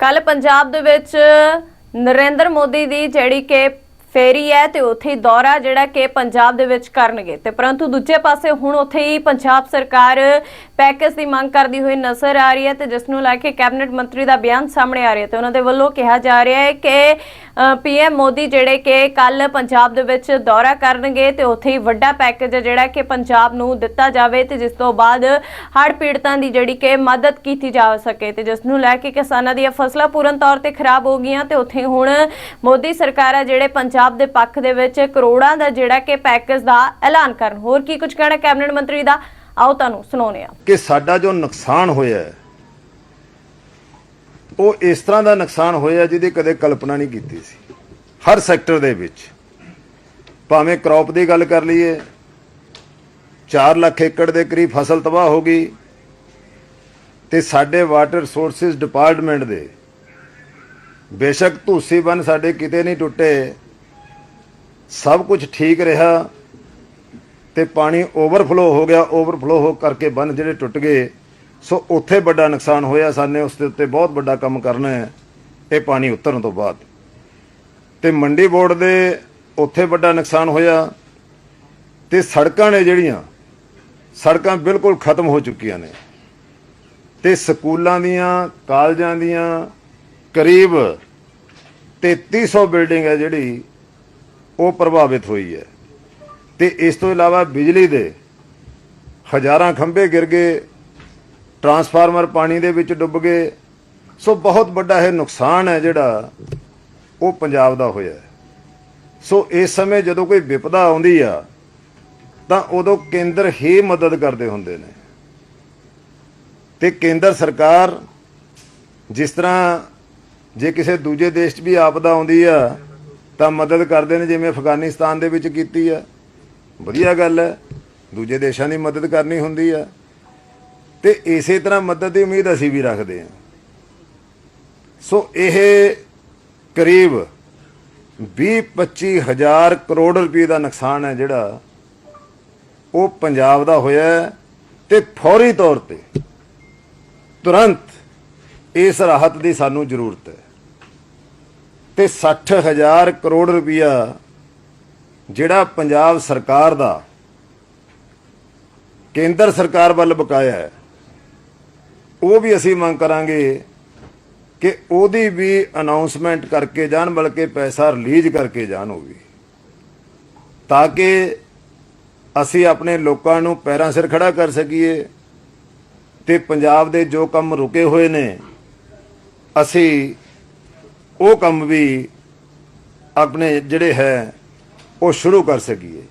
ਕੱਲ ਪੰਜਾਬ ਦੇ ਵਿੱਚ ਨਰਿੰਦਰ ਮੋਦੀ ਦੀ ਜਿਹੜੀ ਕਿ ਫੇਰੀ ਹੈ ਤੇ ਉੱਥੇ ਹੀ ਦੌਰਾ ਜਿਹੜਾ ਕਿ ਪੰਜਾਬ ਦੇ ਵਿੱਚ ਕਰਨਗੇ। ਤੇ ਪਰੰਤੂ ਦੂਜੇ ਪਾਸੇ ਹੁਣ ਉੱਥੇ ਹੀ ਪੰਜਾਬ ਸਰਕਾਰ ਪੈਕੇਜ ਦੀ ਮੰਗ ਕਰਦੀ ਹੋਈ ਨਜ਼ਰ ਆ ਰਹੀ ਹੈ ਤੇ ਜਿਸ ਨੂੰ ਲੈ ਕੇ ਕੈਬਨਿਟ ਮੰਤਰੀ ਦਾ ਬਿਆਨ ਸਾਹਮਣੇ ਆ ਰਿਹਾ ਤੇ ਉਹਨਾਂ ਦੇ ਵੱਲੋਂ ਕਿਹਾ ਜਾ ਰਿਹਾ ਹੈ ਕਿ ਪੀਐਮ ਮੋਦੀ ਜਿਹੜੇ ਕਿ ਕੱਲ ਪੰਜਾਬ ਦੇ ਵਿੱਚ ਦੌਰਾ ਕਰਨਗੇ ਤੇ ਉੱਥੇ ਹੀ ਵੱਡਾ ਪੈਕੇਜ ਜਿਹੜਾ ਕਿ ਪੰਜਾਬ ਨੂੰ ਦਿੱਤਾ ਜਾਵੇ ਤੇ ਜਿਸ ਤੋਂ ਬਾਅਦ ਹੜ੍ਹ ਪੀੜਤਾਂ ਦੀ ਜਿਹੜੀ ਕਿ ਮਦਦ ਕੀਤੀ ਜਾ ਸਕੇ ਤੇ ਜਿਸ ਨੂੰ ਲੈ ਕੇ ਕਿਸਾਨਾਂ ਦੀਆਂ ਫਸਲਾਂ ਪੂਰਨ ਤੌਰ ਤੇ ਖਰਾਬ ਹੋ ਗਈਆਂ ਤੇ ਉੱਥੇ ਹੁਣ ਮੋਦੀ ਸਰਕਾਰ ਹੈ ਜਿਹੜੇ ਪੰਜਾਬ ਦੇ ਪੱਖ ਦੇ ਵਿੱਚ ਕਰੋੜਾਂ ਦਾ ਜਿਹੜਾ ਕਿ ਪੈਕੇਜ ਦਾ ਐਲਾਨ ਕਰਨ। ਹੋਰ ਕੀ ਕੁਝ ਕਹਿਣਾ ਕੈਬਨਿਟ ਮੰਤਰੀ ਦਾ ਆਓ ਤੁਹਾਨੂੰ ਸੁਣਾਉਂਦੇ ਹਾਂ। ਕਿ ਸਾਡਾ ਜੋ ਨੁਕਸਾਨ ਹੋਇਆ ਹੈ ਉਹ ਇਸ ਤਰ੍ਹਾਂ ਦਾ ਨੁਕਸਾਨ ਹੋਇਆ ਜਿਹਦੀ ਕਦੇ ਕਲਪਨਾ ਨਹੀਂ ਕੀਤੀ ਸੀ। ਹਰ ਸੈਕਟਰ ਦੇ ਵਿੱਚ। ਭਾਵੇਂ ਕ੍ਰੌਪ ਦੀ ਗੱਲ ਕਰ ਲਈਏ 4 ਲੱਖ ਏਕੜ ਦੇ ਕਰੀਬ ਫਸਲ ਤਬਾਹ ਹੋ ਗਈ ਤੇ ਸਾਡੇ ਵਾਟਰ ਰਿਸੋਰਸਸ ਡਿਪਾਰਟਮੈਂਟ ਦੇ ਬੇਸ਼ੱਕ ਧੂਸੀ ਬੰਨ ਸਾਡੇ ਕਿਤੇ ਨਹੀਂ ਟੁੱਟੇ, ਸਭ ਕੁਝ ਠੀਕ ਰਿਹਾ ਤੇ ਪਾਣੀ ਓਵਰਫਲੋ ਹੋ ਗਿਆ ਓਵਰਫਲੋ ਹੋ ਕਰਕੇ ਬੰਨ ਜਿਹੜੇ ਟੁੱਟ ਗਏ ਸੋ ਉੱਥੇ ਵੱਡਾ ਨੁਕਸਾਨ ਹੋਇਆ ਸਾਨੇ, ਉਸ ਦੇ ਉੱਤੇ ਬਹੁਤ ਵੱਡਾ ਕੰਮ ਕਰਨਾ ਹੈ। ਇਹ ਪਾਣੀ ਉਤਰਨ ਤੋਂ ਬਾਅਦ। ਤੇ ਮੰਡੀ ਬੋਰਡ ਦੇ ਉੱਥੇ ਵੱਡਾ ਨੁਕਸਾਨ ਹੋਇਆ ਤੇ ਸੜਕਾਂ ਨੇ ਜਿਹੜੀਆਂ, ਸੜਕਾਂ ਬਿਲਕੁਲ ਖਤਮ ਹੋ ਚੁੱਕੀਆਂ ਨੇ। ਤੇ ਸਕੂਲਾਂ ਦੀਆਂ, ਕਾਲਜਾਂ ਦੀਆਂ ਕਰੀਬ 3300 ਬਿਲਡਿੰਗ ਹੈ ਜਿਹੜੀ, ਉਹ ਪ੍ਰਭਾਵਿਤ ਹੋਈ ਹੈ। ਤੇ ਇਸ ਤੋਂ ਇਲਾਵਾ ਬਿਜਲੀ ਦੇ ਹਜ਼ਾਰਾਂ ਖੰਭੇ ਗਿਰ ਗਏ। ਟਰਾਂਸਫਾਰਮਰ ਪਾਣੀ ਦੇ ਵਿੱਚ ਡੁੱਬ ਗਏ। ਸੋ ਬਹੁਤ ਵੱਡਾ ਇਹ ਨੁਕਸਾਨ ਹੈ ਜਿਹੜਾ ਉਹ ਪੰਜਾਬ ਦਾ ਹੋਇਆ ਸੋ ਇਸ ਸਮੇਂ ਜਦੋਂ ਕੋਈ ਵਿਪਦਾ ਆਉਂਦੀ ਆ, ਤਾਂ ਉਦੋਂ ਕੇਂਦਰ ਹੀ ਮਦਦ ਕਰਦੇ ਹੁੰਦੇ ਨੇ। ਤੇ ਕੇਂਦਰ ਸਰਕਾਰ ਜਿਸ ਤਰ੍ਹਾਂ ਜੇ ਕਿਸੇ ਦੂਜੇ ਦੇਸ਼ 'ਚ ਵੀ ਆਪਦਾ ਆਉਂਦੀ ਆ, ਤਾਂ ਮਦਦ ਕਰਦੇ ਨੇ, ਜਿਵੇਂ ਅਫਗਾਨਿਸਤਾਨ ਦੇ ਵਿੱਚ ਕੀਤੀ ਆ। ਵਧੀਆ ਗੱਲ ਹੈ। ਦੂਜੇ ਦੇਸ਼ਾਂ ਦੀ ਮਦਦ ਕਰਨੀ ਹੁੰਦੀ ਆ। ਤੇ ਇਸੇ ਤਰ੍ਹਾਂ ਮਦਦ ਦੀ ਉਮੀਦ ਅਸੀਂ ਵੀ ਰੱਖਦੇ ਹਾਂ। ਸੋ ਇਹ ਕਰੀਬ 20-25 ਹਜ਼ਾਰ ਕਰੋੜ ਰੁਪਏ ਦਾ ਨੁਕਸਾਨ ਹੈ ਜਿਹੜਾ ਉਹ ਪੰਜਾਬ ਦਾ ਹੋਇਆ ਹੈ ਤੇ ਫੌਰੀ ਤੌਰ ਤੇ ਤੁਰੰਤ ਇਸ ਰਾਹਤ ਦੀ ਸਾਨੂੰ ਜ਼ਰੂਰਤ ਹੈ। ਤੇ 60 ਹਜ਼ਾਰ ਕਰੋੜ ਰੁਪਇਆ ਜਿਹੜਾ ਪੰਜਾਬ ਸਰਕਾਰ ਦਾ ਕੇਂਦਰ ਸਰਕਾਰ ਵੱਲ ਬਕਾਇਆ ਹੈ। ਉਹ ਵੀ ਅਸੀਂ ਮੰਗ ਕਰਾਂਗੇ ਕਿ ਉਹਦੀ ਵੀ ਅਨਾਉਂਸਮੈਂਟ ਕਰਕੇ ਜਾਣ, ਬਲਕਿ ਪੈਸਾ ਰਿਲੀਜ਼ ਕਰਕੇ ਜਾਣ ਉਹ ਵੀ। ਤਾਂ ਕਿ ਅਸੀਂ ਆਪਣੇ ਲੋਕਾਂ ਨੂੰ ਪੈਰਾਂ ਸਿਰ ਖੜਾ ਕਰ ਸਕੀਏ ਤੇ ਪੰਜਾਬ ਦੇ ਜੋ ਕੰਮ ਰੁਕੇ ਹੋਏ ਨੇ, ਅਸੀਂ ਉਹ ਕੰਮ ਵੀ ਆਪਣੇ ਜਿਹੜੇ ਹੈ, ਉਹ ਸ਼ੁਰੂ ਕਰ ਸਕੀਏ।